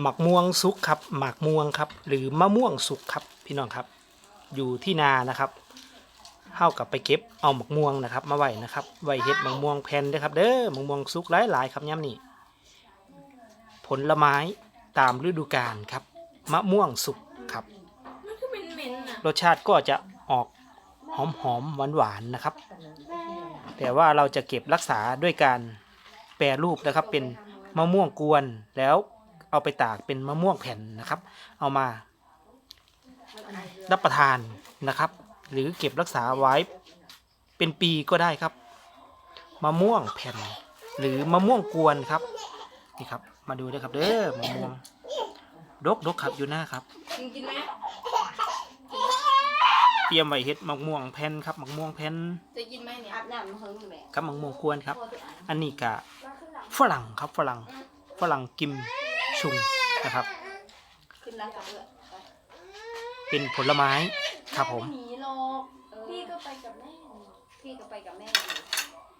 หมักม่วงสุกครับหมักม่วงครับ หรือมะม่วงสุกครับพี่น้องครับ อยู่ที่นานะครับเฮากับไปเก็บเอาหมักม่วงนะครับ มาไว้นะครับไว้เฮ็ดหมักม่วงแผ่นเด้อครับ เด้อหมักม่วงสุกหลายๆครับย่ำนี่ผลไม้ตามฤดูกาลครับ มะม่วงสุกครับมันคือเป็นเหม็นๆอะรสชาติก็จะออกหอมหอมหวานหวานๆนะครับ แต่ว่าเราจะเก็บรักษาด้วยการแปรรูปนะครับเป็นมะม่วงกวนแล้ว เอาไปตากเป็นมะม่วงแผ่นนะครับ เอามารับประทานนะครับ หรือเก็บรักษาไว้เป็นปีก็ได้ครับมะม่วงแผ่น หรือมะม่วงกวนครับนี่ครับ มาดูด้วยครับเด้อมะม่วงดกดกครับอยู่หน้าครับกินกินไหมเตรียมไว้เฮ็ดมะม่วงแผ่นครับมะม่วงแผ่นจะกินไหมเนี่ยอาบน้ำเฮิงแม่กับมะม่วงกวนครับ อันนี้กะฝรั่งครับฝรั่งฝรั่งกิม ชุงนะครับ ขึ้นนั่งกับเพื่อนเป็นผลไม้ครับผม หนีหรอกเออพี่ก็ไปกับแม่ พี่ก็ไปกับแม่พ